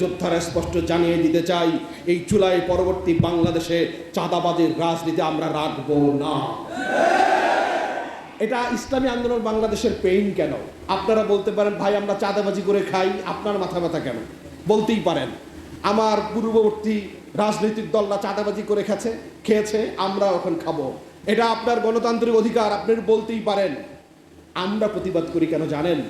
যোদ্ধারা স্পষ্ট জানিয়ে দিতে চাই, এই জুলাই পরবর্তী বাংলাদেশে চাঁদাবাজের রাজনীতি আমরা রাখব না। এটা ইসলামী আন্দোলন বাংলাদেশের পেইন কেন? আপনারা বলতে পারেন, ভাই, আমরা চাঁদাবাজি করে খাই, আপনার মাথা ব্যথা কেন? বলতেই পারেন, আমার পূর্ববর্তী রাজনৈতিক দলরা চাঁদাবাজি করে খেছে, খেয়েছে আমরা এখন খাব। এটা আপনার গণতান্ত্রিক অধিকার, আপনি বলতেই পারেন। আমরা প্রতিবাদ করি কেন জানেন?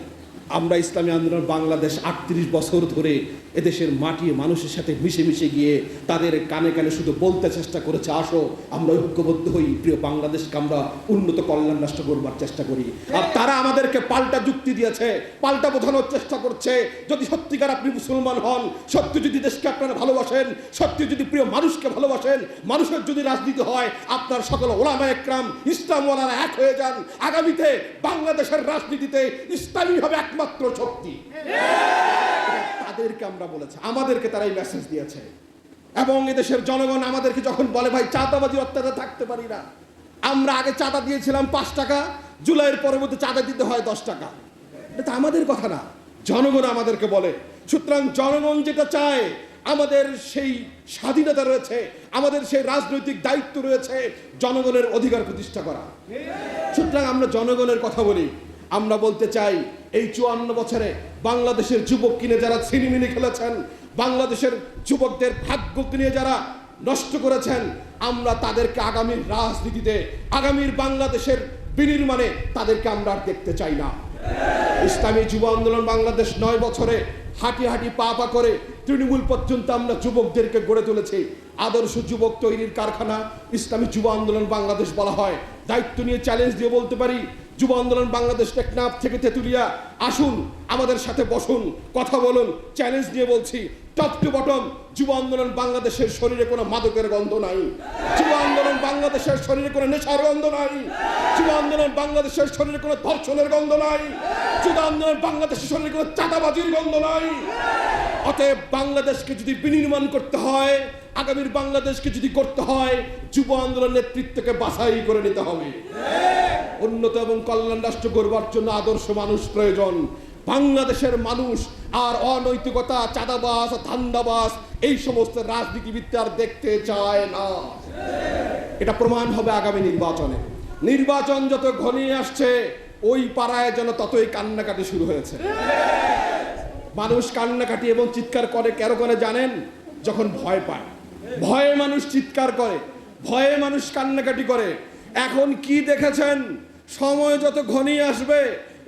আমরা ইসলামী আন্দোলন বাংলাদেশ আটত্রিশ বছর ধরে এদেশের মাটি মানুষের সাথে মিশে মিশে গিয়ে তাদের কানে কানে শুধু বলতে চেষ্টা করেছে, আসো, আমরা ঐক্যবদ্ধ হই, প্রিয় বাংলাদেশকে আমরা উন্নত কল্যাণ রাষ্ট্র করবার চেষ্টা করি। আর তারা আমাদেরকে পাল্টা যুক্তি দিয়েছে, পাল্টা বোঝানোর চেষ্টা করছে, যদি সত্যিকার আপনি মুসলমান হন, সত্যি যদি দেশকে আপনারা ভালোবাসেন, সত্যি যদি প্রিয় মানুষকে ভালোবাসেন, মানুষের যদি রাজনীতি হয়, আপনার সকল ওলামা একরাম ইসলাম ওলারা এক হয়ে যান। আগামীতে বাংলাদেশের রাজনীতিতে ইসলামী হবে একমাত্র শক্তি। তাদেরকে আমরা বলেছি, আমাদেরকে তারাই মেসেজ দিয়েছে। এবং এদেশের জনগণ আমাদেরকে যখন বলে, ভাই চাঁদাবাজি অত্যাচার থাকতে পারি না। আমরা আগে চাঁদা দিয়েছিলাম পাঁচ টাকা, জুলাইয়ের পরবর্তী চাঁদা দিতে হয় দশ টাকা। এটা আমাদের কথা না। জনগণ আমাদেরকে বলে, সুতরাং জনগণ যেটা চায়, আমাদের সেই স্বাধীনতা রয়েছে, আমাদের সেই রাজনৈতিক দায়িত্ব রয়েছে, জনগণের অধিকার প্রতিষ্ঠা করা। সুতরাং আমরা জনগণের কথা বলি। আমরা বলতে চাই, এই চুয়ান্ন বছরে বাংলাদেশের যুবক কিনে যারা ছিনিমিনি খেলেছেন, বাংলাদেশের যুবকদের ভাগ্যকে নিয়ে যারা নষ্ট করেছেন, আমরা তাদেরকে আগামীর রাজনীতিতে আগামীর বাংলাদেশের বিনির্মাণে তাদেরকে আমরা আর দেখতে চাই না। ইসলামী যুব আন্দোলন বাংলাদেশ নয় বছরে হাঁটি হাঁটি পা পা করে তৃণমূল পর্যন্ত আমরা যুবকদেরকে গড়ে তুলেছি। আদর্শ যুবক তৈরির কারখানা ইসলামী যুব আন্দোলন বাংলাদেশ বলা হয়। দায়িত্ব নিয়ে চ্যালেঞ্জ দিয়ে বলতে পারি যুব আন্দোলন বাংলাদেশ টেকনাফ থেকে তেতুলিয়া, আসুন আমাদের সাথে বসুন, কথা বলুন চ্যালেঞ্জ দিয়ে বলছি টপ টু বটম যুব আন্দোলন বাংলাদেশের শরীরে কোনো মাদকের গন্ধ নাই। যুব আন্দোলন বাংলাদেশের শরীরে কোনো নেশার গন্ধ নাই। যুব আন্দোলন বাংলাদেশের শরীরে কোনো ধর্ষণের গন্ধ নাই। যুব আন্দোলন বাংলাদেশের শরীরে কোনো চাঁদাবাজির গন্ধ নাই। অতএব বাংলাদেশকে যদি বিনির্মাণ করতে হয়, আগামীর বাংলাদেশকে যদি করতে হয়, যুব আন্দোলন নেতৃত্বকে বাছাই করে নিতে হবে। উন্নত এবং কল্যাণ রাষ্ট্র গড়বার জন্য আদর্শ মানুষ প্রয়োজন। বাংলাদেশের মানুষ আর অনৈতিকতা, চাঁদাবাস, ধান্দাবাস, এই সমস্ত রাজনীতিবিদরা আর দেখতে চায় না। এটা প্রমাণ হবে আগামী নির্বাচনে। নির্বাচন যত ঘনিয়ে আসছে, ওই পাড়ায় যেন ততই কান্নাকাটি শুরু হয়েছে। মানুষ কান্নাকাটি এবং চিৎকার করে কেন করে জানেন? যখন ভয় পায়। ভয়ে মানুষ চিৎকার করে, ভয়ে মানুষ কান্নাকাটি করে। এখন কি দেখেছেন? সময় যত ঘনিয়ে আসবে,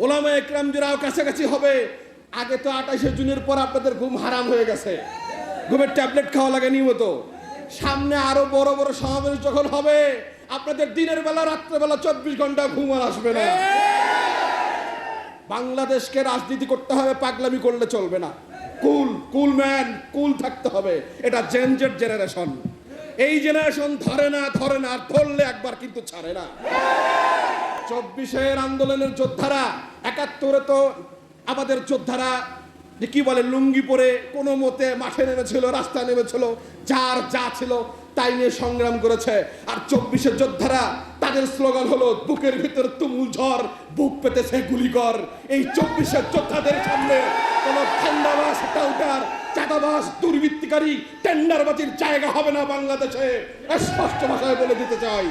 ওলামা একরাম যারাও কাছাকাছি হবে, আগে তো আঠাশে জুনের পর আপনাদের ঘুম হারাম হয়ে গেছে। ঘুমের ট্যাবলেট খাওয়া লাগে নিয়মিত। সামনে আরও বড় বড় সমাবেশ যখন হবে, আপনাদের দিনের বেলা রাত্রেবেলা চব্বিশ ঘণ্টা ঘুম আর আসবে না। বাংলাদেশকে রাজনীতি করতে হবে, পাগলামি করলে চলবে না। কুল কুল ম্যান, কুল থাকতে হবে। এটা জেনজেট জেনারেশন। এই জেনারেশন ধরে না ধরে না ধরলে একবার কিন্তু ছাড়ে না। চব্বিশের আন্দোলনের যোদ্ধারা, একাত্তরে তো আমাদের যোদ্ধারা কি বলে, লুঙ্গি পরে কোনো মতে মাঠে নেমেছিল, রাস্তায় নেমেছিল, যার যা ছিল তাই নিয়ে সংগ্রাম করেছে। আর চব্বিশের যোদ্ধারা, তাদের স্লোগান হলো, বুকের ভিতর তুমুল ঝড়, বুক পেতেছে গুলিকর এই চব্বিশের যোদ্ধাদের সামনে কোনো ঠান্ডাবাস টাউটার, চাঁদাবাস, দুর্বৃত্তিকারী, টেন্ডারবাজির জায়গা হবে না বাংলাদেশে স্পষ্ট ভাষায় বলে দিতে চাই।